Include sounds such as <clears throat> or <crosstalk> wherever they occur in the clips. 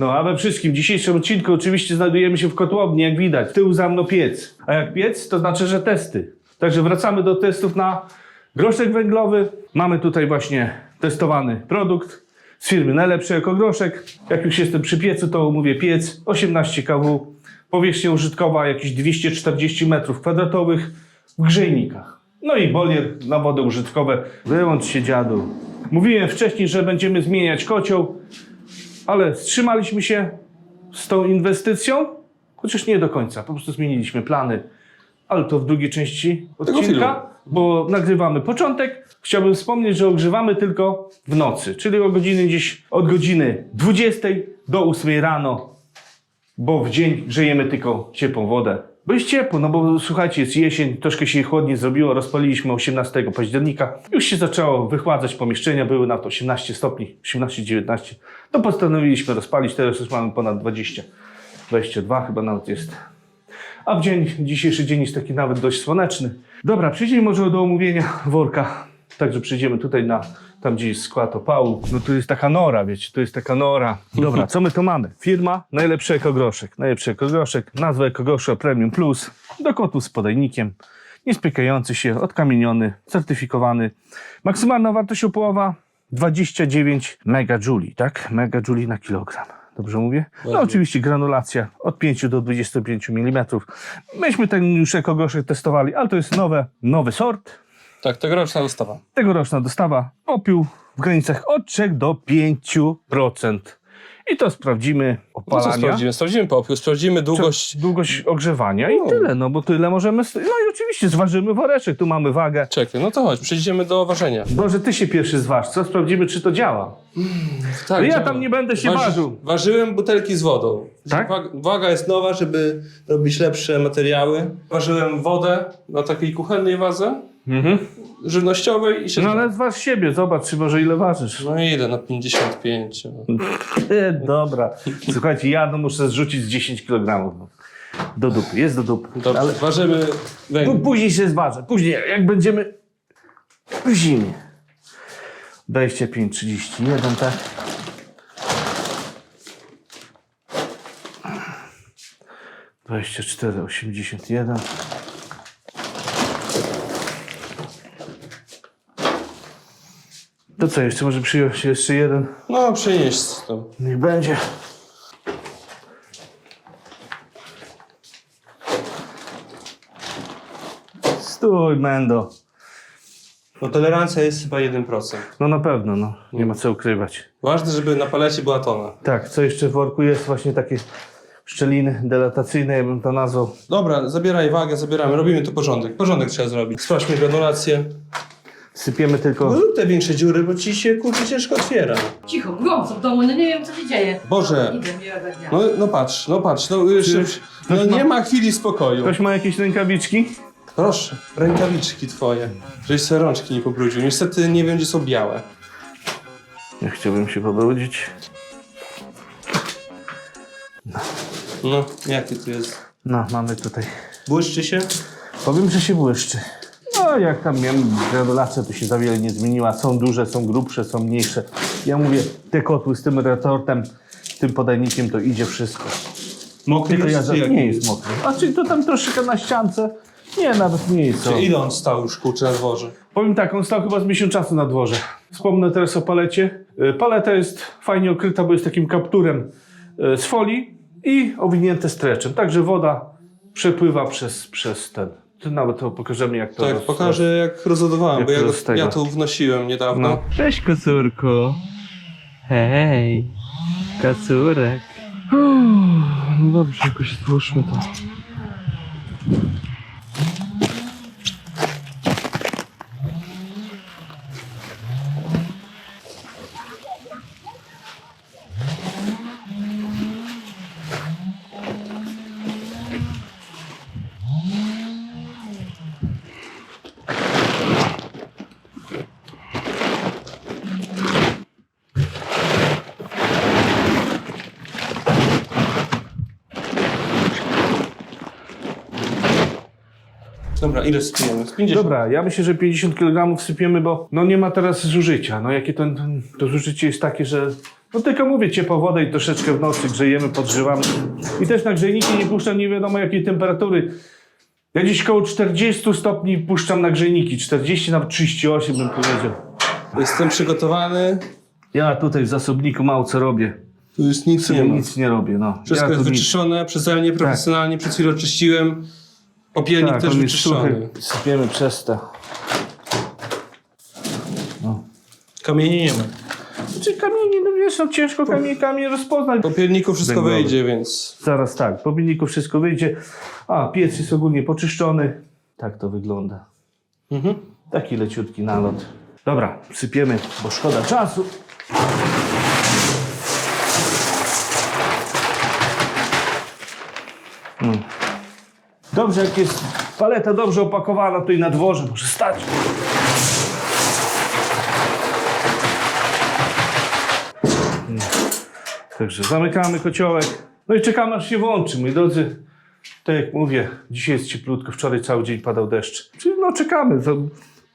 No a we wszystkim, w dzisiejszym odcinku oczywiście znajdujemy się w kotłowni, jak widać. Tył za mną piec. A jak piec, to znaczy, że testy. Także wracamy do testów na groszek węglowy. Mamy tutaj właśnie testowany produkt z firmy Najlepszy Jako Groszek. Jak już jestem przy piecu, to mówię piec 18 kW. Powierzchnia użytkowa jakieś 240 m2 w grzejnikach. No i bolier na wody użytkowe. Wyłącz się dziadu. Mówiłem wcześniej, że będziemy zmieniać kocioł, ale wstrzymaliśmy się z tą inwestycją, chociaż nie do końca. Po prostu zmieniliśmy plany, ale to w drugiej części odcinka, bo nagrywamy początek. Chciałbym wspomnieć, że ogrzewamy tylko w nocy, czyli o godziny gdzieś od godziny 20 do 8 rano, bo w dzień grzejemy tylko ciepłą wodę. Bo jest ciepło, no bo słuchajcie, jest jesień, troszkę się chłodniej zrobiło, rozpaliliśmy 18 października, już się zaczęło wychładzać pomieszczenia, były na to 18 stopni, 18-19, to postanowiliśmy rozpalić, teraz już mamy ponad 20, 22 chyba nawet jest. A w dzień, dzisiejszy dzień jest taki nawet dość słoneczny. Dobra, przejdziemy może do omówienia worka. Także przejdziemy tutaj na, tam gdzie jest skład opału. No tu jest taka nora, wiecie, tu jest taka nora. Dobra, co my to mamy? Firma Najlepszy Ekogroszek. Najlepszy Ekogroszek, nazwa Ekogrosza Premium Plus. Do kotu z podajnikiem. Niespiekający się, odkamieniony, certyfikowany. Maksymalna wartość opława 29 megajouli, tak? Megajouli na kilogram. Dobrze mówię? No oczywiście granulacja od 5 do 25 mm. Myśmy ten już ekogroszek testowali, ale to jest nowe, nowy sort. Tak, tegoroczna dostawa. Tegoroczna dostawa popiół w granicach od 3 do 5%. I to sprawdzimy No opalania. sprawdzimy? Sprawdzimy popiół, sprawdzimy długość. Długość ogrzewania i No. tyle, no bo tyle możemy... No i oczywiście zważymy woreczek, tu mamy wagę. Czekaj, no to chodź, przejdziemy do ważenia. Boże, ty się pierwszy zważ, co? Sprawdzimy, czy to działa. Tak, No ja działa. tam nie będę się ważył. Ważyłem butelki z wodą. Tak? Wag- Waga jest nowa, żeby robić lepsze materiały. Ważyłem wodę na takiej kuchennej wadze Mhm. żywnościowej i się... No ale zważ siebie, zobacz, czy może ile ważysz. No ile? Na 55. no. <laughs> E, Dobra. Słuchajcie, ja no muszę zrzucić z 10 kg. Do dupy, jest do dupy. Dobrze, Ale ważymy P- węgiel. później się zważę, później jak będziemy w zimie. 25, 31, tak? Dwadzieścia cztery, osiemdziesiąt jeden. To co, jeszcze może przyjąć jeszcze jeden? No, przenieś to. Niech będzie. Stój, Mendo. No tolerancja jest chyba 1%. No na pewno, no. Nie ma co ukrywać. Ważne, żeby na palecie była tona. Tak, co jeszcze w worku jest? Właśnie takie szczeliny delatacyjne, ja bym to nazwał. Dobra, zabieraj wagę, zabieramy, robimy tu porządek. Porządek trzeba zrobić. Sprawdźmy granulację. Sypiemy No tylko... rób te większe dziury, bo ci się kurczę ciężko otwiera. Cicho, gorąco w domu, no nie wiem co się dzieje. Boże. Idę, miłego dnia. No, no patrz, no patrz, no, jeszcze, no ktoś ma- nie ma chwili spokoju. Ktoś ma jakieś rękawiczki? Proszę, rękawiczki twoje. Żeś sobie rączki nie pobrudził. Niestety nie wiem, gdzie są białe. Nie chciałbym się pobrudzić. No, jakie tu jest? No, mamy tutaj. Błyszczy się? Powiem, że się błyszczy. No, jak tam miałem granulację, to się za wiele nie zmieniła. Są duże, są grubsze, są mniejsze. Ja mówię, te kotły z tym retortem, tym podajnikiem, to idzie wszystko. Mokry Tylko ja jest, za... czy jaki nie jest mokry. A czyli to tam troszkę na ściance? Nie, nawet nie jest. Czy ile on stał już kurczę na dworze? Powiem tak, on stał chyba z miesiąc czasu na dworze. Wspomnę teraz o palecie. Y, Paleta jest fajnie okryta, bo jest takim kapturem y, z folii i owinięte streczem. Także woda przepływa przez, przez ten. To nawet to pokażemy jak to Tak, roz- pokażę jak rozładowałem, jak bo ja, to go, z tego. ja tu wnosiłem niedawno. No. Cześć kocurku. Hej. Kacurek. <gasps> No dobrze, jakoś stwórzmy to. Dobra, ile spijemy? Z 50. Dobra, ja myślę, że 50 kg wsypiemy, bo no nie ma teraz zużycia. No jakie to, to zużycie jest takie, że No tylko mówię, ciepłą wodę i troszeczkę w nocy grzejemy, podgrzewamy. I też na grzejniki nie puszczam nie wiadomo jakiej temperatury. Ja gdzieś koło 40 stopni puszczam na grzejniki. 40, nawet 38 bym powiedział. Jestem przygotowany. Ja tutaj w zasobniku mało co robię. Tu już nic nie Ja ma. nic nie robię, no. Wszystko ja jest tu nic- wyczyszczone przeze mnie profesjonalnie. Przed chwilą czyściłem. Popielnik Tak, też on jest wyczyszczony. Sypiemy przez to. Kamieni nie ma. Czy kamieni, no wiesz, no ciężko kamienikami rozpoznać. Po pierniku wszystko Węglowy. wyjdzie, więc Zaraz tak, po pilniku wszystko wyjdzie. A, piec jest ogólnie poczyszczony. Tak to wygląda. Mhm. Taki leciutki nalot. Dobra, sypiemy, bo szkoda czasu. Mm. Dobrze, jak jest paleta dobrze opakowana, to i na dworze może stać. Mm. Także zamykamy kociołek. No i czekamy aż się włączy, moi drodzy. Tak jak mówię, dzisiaj jest cieplutko, wczoraj cały dzień padał deszcz. Czyli no czekamy. Zo-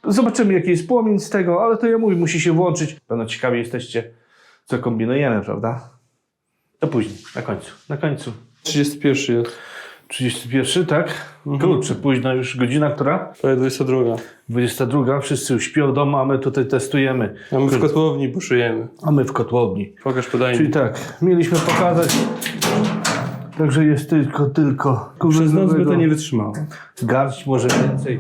Zobaczymy jaki jest płomień z tego, ale to ja mówię, musi się włączyć. Pewno ciekawi jesteście, co kombinujemy, prawda? To później, na końcu. Na końcu. 31 jest. 31, tak? Kurczę, późno już godzina, która? Prawie 22. 22, wszyscy już śpią domu, a my tutaj testujemy. A my w kotłowni buszujemy. A my w kotłowni. Pokaż podaj Czyli tak, mieliśmy pokazać, także jest tylko, tylko... Przez noc by to nie wytrzymało. garść, może więcej.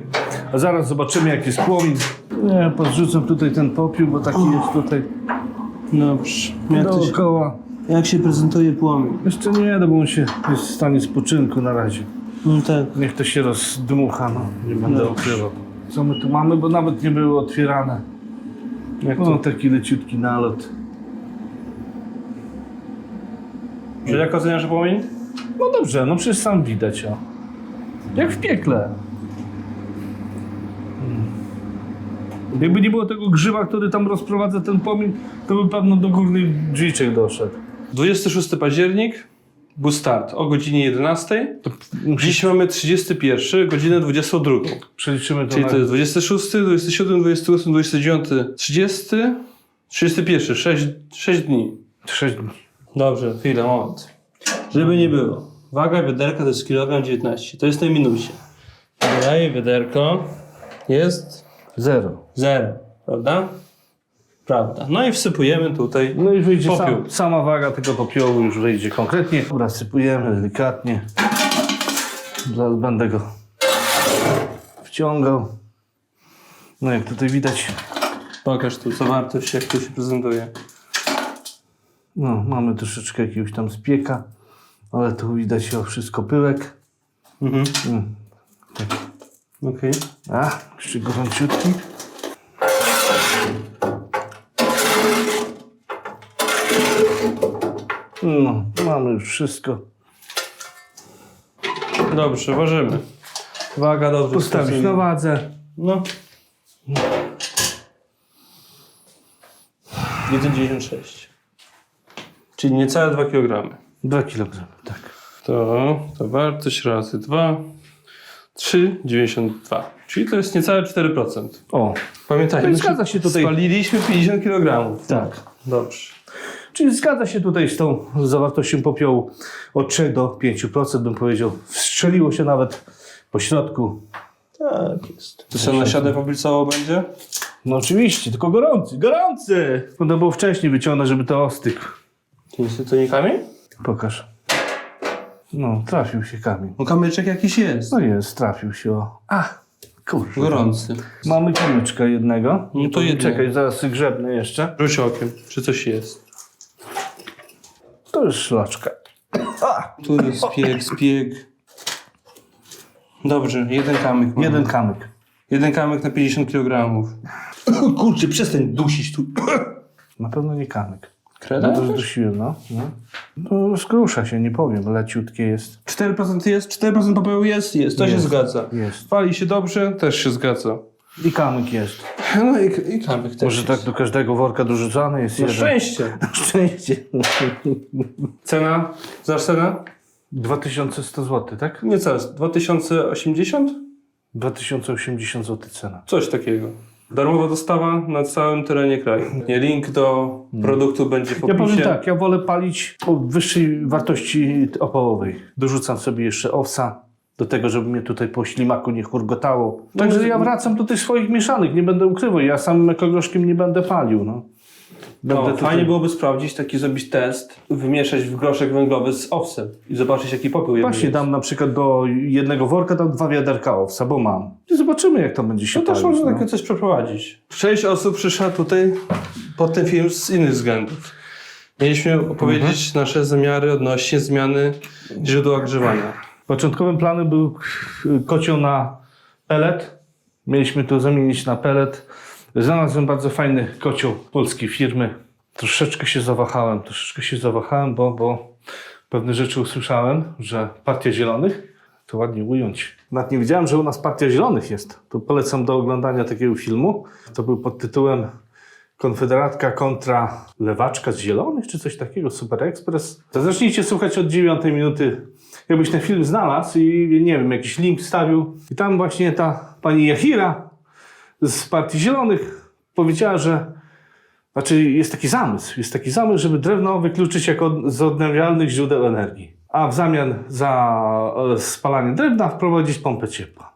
A zaraz zobaczymy, jak jest płomień. Nie, podrzucam tutaj ten popiół, bo taki jest tutaj Dobrze. To się, dookoła. Jak się prezentuje płomień? Jeszcze nie, no bo on się jest w stanie spoczynku na razie. No tak. Niech to się rozdmucha, no. Nie będę ukrywał. Co my tu mamy, bo nawet nie były otwierane. Jak O, to? taki leciutki nalot. Że jak oceniasz płomień? No dobrze, no przecież sam widać, o. Jak w piekle. Jakby nie było tego grzywa, który tam rozprowadza ten płomień, to by pewno do górnych drzwiczek doszedł. 26 październik. Był start o godzinie 11. Dziś mamy 31, godzinę 22. Przeliczymy to Czyli na... to jest 26, 27, 28, 29, 30, 31. 6, 6 dni. 6 dni. Dobrze, chwilę, moment. Żeby nie było. Waga wiaderka to jest kilogram 19. To jest na minusie. Daję wiaderko. Jest Zero. 0, prawda? Prawda. No i wsypujemy tutaj. No i wyjdzie Popiół. sam, sama waga tego popiołu już wyjdzie konkretnie. Dobra, sypujemy delikatnie. Zaraz będę go wciągał. No jak tutaj widać, Pokaż tu zawartość, jak to się prezentuje. no mamy troszeczkę jakiegoś tam spieka, ale tu widać o wszystko pyłek. Mhm. Mm. Okej. A, jeszcze gorąciutki. No, mamy już wszystko. Dobrze, ważymy. Waga dobrze. Stosujemy. na wadze. No. 1,96. Czyli niecałe 2 kg. 2 kg, tak. To, to wartość razy 2, 3,92. Czyli to jest niecałe 4%. O, Pamiętajmy, No i zgadza się tutaj. spaliliśmy 50 kg. tak. Dobrze. Czyli zgadza się tutaj z tą zawartością popiołu od 3 do 5%, bym powiedział. Wstrzeliło się nawet po środku. Tak jest. To co, nasiadę poblicało będzie? No oczywiście, tylko gorący, gorący! No było wcześniej wyciągnąć, żeby to ostygł. Czyli to nie kamień? Pokaż. No, trafił się kamień. No kamyczek jakiś jest. No jest, trafił się o... A, kurczę. Gorący. Mamy kamyczka jednego. No to jedno. Czekaj, zaraz grzebnę jeszcze. Rzuć okiem, czy coś jest. To jest szlaczka. Tu jest spieg, spieg. Dobrze, jeden kamyk. mamy. jeden kamyk. Jeden kamyk na 50 kg. <clears throat> Kurczę, przestań dusić tu. <clears throat> Na pewno nie kamyk. Kreda? No to zdusiłem, no. no. No skrusza się, nie powiem, leciutkie jest. 4% jest, 4% popiołu jest, jest, to się Jest. zgadza. Jest. Pali się dobrze, też się zgadza. I kamyk jest. No i, i kamyk też Może jest. tak do każdego worka dorzucany jest Na jeden. szczęście. Na szczęście. Cena? Znasz cenę? 2100 zł, tak? Nie cena, 2080? 2080 zł cena. Coś takiego. Darmowa dostawa na całym terenie kraju. Nie, Link do produktu będzie w Ja opisie. powiem tak, ja wolę palić o wyższej wartości opałowej. Dorzucam sobie jeszcze owsa do tego, żeby mnie tutaj po ślimaku nie hurgotało. Także ja wracam do tych swoich mieszanych, nie będę ukrywał. Ja samym ekogroszkiem nie będę palił. No. Będę No, tutaj- fajnie byłoby sprawdzić, taki zrobić test, wymieszać w groszek węglowy z owsem i zobaczyć jaki popiół Właśnie jest. dam na przykład do jednego worka dam dwa wiaderka owsa, bo mam. I zobaczymy jak to będzie się To też palić, można no. takie coś przeprowadzić. Sześć osób przyszło tutaj pod ten film z innych względów. Mieliśmy opowiedzieć Mhm. nasze zamiary odnośnie zmiany źródła ogrzewania. Początkowym planem był kocioł na pelet. Mieliśmy to zamienić na pelet. Znalazłem bardzo fajny kocioł polskiej firmy. Troszeczkę się zawahałem, troszeczkę się zawahałem, bo, bo pewne rzeczy usłyszałem, że Partia Zielonych, to ładnie ująć. Nawet nie wiedziałem, że u nas Partia Zielonych jest. To polecam do oglądania takiego filmu. To był pod tytułem Konfederatka kontra lewaczka z zielonych, czy coś takiego, Super Express. To zacznijcie słuchać od dziewiątej minuty. Jakbyś ten film znalazł i nie wiem, jakiś link wstawił. I tam właśnie ta pani Jahira z Partii Zielonych powiedziała, że znaczy jest taki zamysł, jest taki zamysł, żeby drewno wykluczyć jako z odnawialnych źródeł energii, a w zamian za e, spalanie drewna wprowadzić pompę ciepła.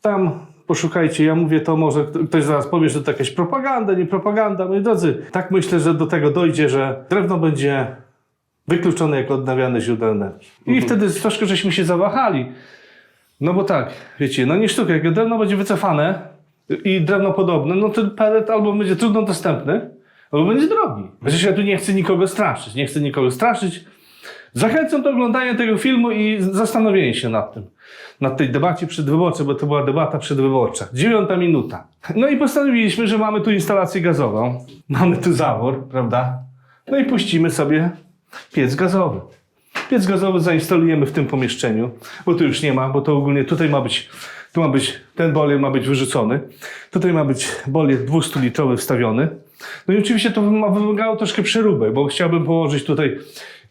Tam poszukajcie, ja mówię to może, kto- ktoś zaraz powie, że to jakaś propaganda, nie propaganda. Moi drodzy, tak myślę, że do tego dojdzie, że drewno będzie wykluczone jako odnawialne źródło energii. I wtedy troszkę żeśmy się zawahali. No bo tak, wiecie, no nie sztuka, jak drewno będzie wycofane i drewno podobne, no to pelet albo będzie trudno dostępny, albo będzie drogi. Przecież ja tu nie chcę nikogo straszyć, nie chcę nikogo straszyć. Zachęcam do oglądania tego filmu i zastanowienia się nad tym. Nad tej debacie przedwyborczej, bo to była debata przedwyborcza. Dziewiąta minuta. No i postanowiliśmy, że mamy tu instalację gazową. Mamy tu zawór, prawda? No i puścimy sobie piec gazowy. Piec gazowy zainstalujemy w tym pomieszczeniu, bo tu już nie ma, bo to ogólnie tutaj ma być, tu ma być, ten bolier ma być wyrzucony. Tutaj ma być bolier 200-litrowy wstawiony. No i oczywiście to ma wymagało troszkę przeróbek, bo chciałbym położyć tutaj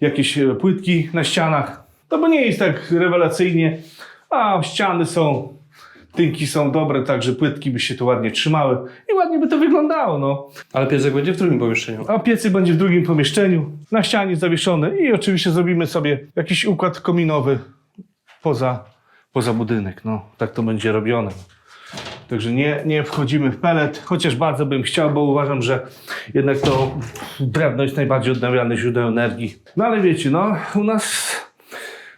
jakieś e, płytki na ścianach. No bo nie jest tak rewelacyjnie, a ściany są, tynki są dobre, także płytki by się tu ładnie trzymały i ładnie by to wyglądało, no. Ale piesek będzie w drugim pomieszczeniu. A piecy będzie w drugim pomieszczeniu, na ścianie zawieszony i oczywiście zrobimy sobie jakiś układ kominowy poza, poza budynek. No, tak to będzie robione. Także nie, nie wchodzimy w pelet, chociaż bardzo bym chciał, bo uważam, że jednak to drewno jest najbardziej odnawialne źródło energii. No ale wiecie, no u nas,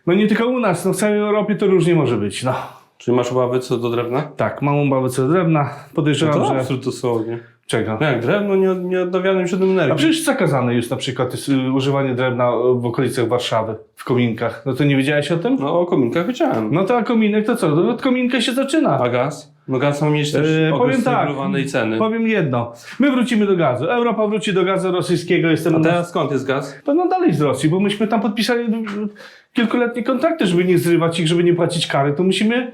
no nie tylko u nas, no w całej Europie to różnie może być. No Czyli masz obawy co do drewna? tak, mam obawę co do drewna, podejrzewam, to że... absurd dosłownie. Czego? No jak drewno nie, nieodnawialnym źródłem A energii. przecież zakazane jest na przykład jest, y, używanie drewna w okolicach Warszawy, w kominkach. No to nie wiedziałeś o tym? No o kominkach wiedziałem. No to a kominek to co? No, Od kominka się zaczyna. A gaz? No gaz ma mieć też Yy, powiem tak, ceny. powiem jedno. My wrócimy do gazu. Europa wróci do gazu rosyjskiego. Jestem A teraz skąd jest gaz? To no dalej z Rosji, bo myśmy tam podpisali kilkuletnie kontrakty, żeby nie zrywać ich, żeby nie płacić kary, to musimy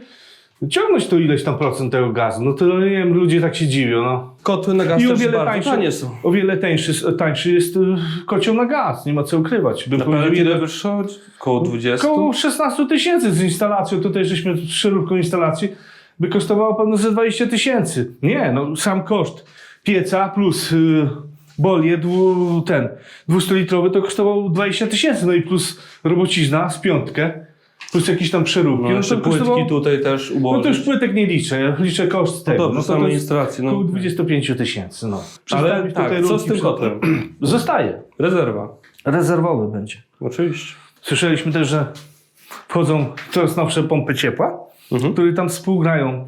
ciągnąć tu ileś tam procent tego gazu. No to nie wiem, ludzie tak się dziwią. No. Kotły na gaz I o wiele, tańszy, tanie są. o wiele tańszy, tańszy jest y, kocioł na gaz, nie ma co ukrywać. Bym Na powiedział, ile wyższo? Koło 20? Około 16 tysięcy z instalacją, tutaj żeśmy szeroką instalacji, by kosztowało pewno ze 20 tysięcy. Nie, no sam koszt pieca plus y, bolie dwu, ten 200-litrowy to kosztowało 20 tysięcy, no i plus robocizna z piątkę, plus jakieś tam przeróbki. No, No, to płytki kosztowało, tutaj też no to już ułożyć. płytek nie liczę, ja liczę koszt No tego. dobrze, no to to instalacje. No. około 25 tysięcy. No. Ale tak, co z tym kotlem? Zostaje. Rezerwa. Rezerwowy będzie. Oczywiście. Słyszeliśmy też, że wchodzą coraz nowsze pompy ciepła, Mhm. które tam współgrają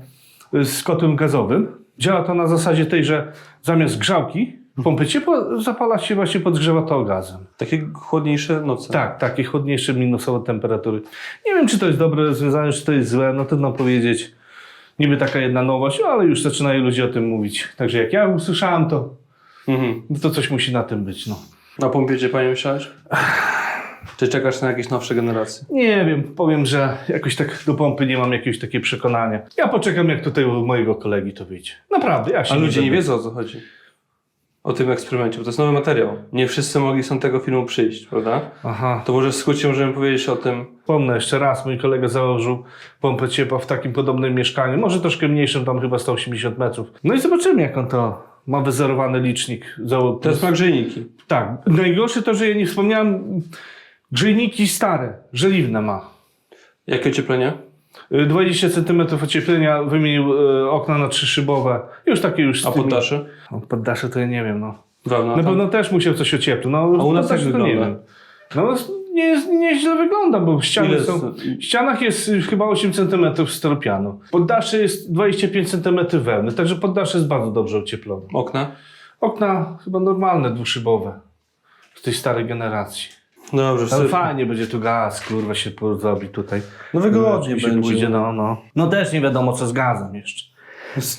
y, z kotłem gazowym. Działa to na zasadzie tej, że zamiast grzałki pompy ciepła zapala się właśnie podgrzewa to gazem. Takie chłodniejsze noce. Tak, takie chłodniejsze minusowe temperatury. Nie wiem, czy to jest dobre rozwiązanie, czy to jest złe, no trudno powiedzieć. Niby taka jedna nowość, ale już zaczynają ludzie o tym mówić. Także jak ja usłyszałem to, Mhm. no to coś musi na tym być. No. Na pompie gdzie panie myślałeś? Czy czekasz na jakieś nowsze generacje? Nie wiem, powiem, że jakoś tak do pompy nie mam jakiegoś takiego przekonania. Ja poczekam, jak tutaj u mojego kolegi to wyjdzie. Naprawdę, ja się A ludzie nie wiedzą o co chodzi. O tym eksperymencie, bo to jest nowy materiał. Nie wszyscy mogli są tego filmu przyjść, prawda? Aha. To może w skrócie możemy powiedzieć o tym, Wspomnę jeszcze raz, mój kolega założył pompę ciepła w takim podobnym mieszkaniu, może troszkę mniejszym, tam chyba 180 metrów. No i zobaczymy, jak on to ma wyzerowany licznik. Zało- to jest ma grzejniki. Tak, najgorsze to, że ja nie wspomniałem, grzejniki stare, żeliwne ma. Jakie ocieplenie? Y, 20 cm ocieplenia, wymienił y, okna na trzy szybowe. Już takie już z A tymi- poddasze? O, Poddasze to ja nie wiem, no. Wełna. Na tam? pewno też musiał coś ocieplić. No, A u nas poddasze jak to nie wygląda? wiem. No nie, jest, nie źle wygląda, bo ściany Ile są... jest- W ścianach jest y, chyba 8 cm styropianu. Poddasze jest 25 cm wełny, także poddasze jest bardzo dobrze ocieplone. Okna? Okna chyba normalne, dwuszybowe. Z tej starej generacji. Dobrze, Ale fajnie będzie tu gaz, kurwa się zrobi tutaj. No wygodnie będzie. Pójdzie, no, no. no też nie wiadomo co z gazem jeszcze.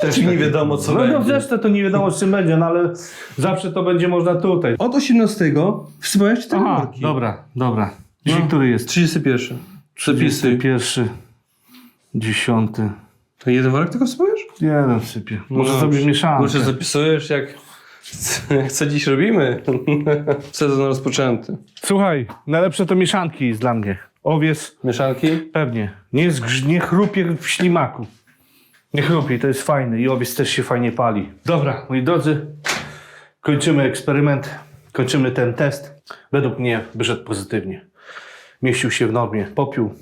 Też nie wiadomo co no, będzie. No zresztą to nie wiadomo z czym będzie, no ale zawsze to będzie można tutaj. Od 18 wsypałeś 4 Aha, worki. dobra, dobra. Dzisiaj No. który jest? 31. Przepisy. Pierwszy, dziesiąty. To jeden worek tylko wsypujesz? Jeden sypie. Może No, sobie mieszankę. Kurczę, zapisujesz jak... <laughs> co dziś robimy. <laughs> Sezon rozpoczęty. Słuchaj, najlepsze to mieszanki jest dla mnie. Owiec, Mieszanki? pewnie. Nie, zgrz- nie chrupie w ślimaku. Nie chrupie, to jest fajne i owiec też się fajnie pali. Dobra, moi drodzy, kończymy eksperyment, kończymy ten test. Według mnie wyszedł pozytywnie. Mieścił się w normie popiół.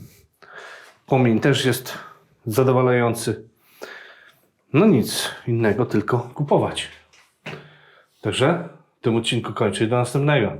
Płomień też jest zadowalający. No nic innego, tylko kupować. Także w tym odcinku kończę i do następnego.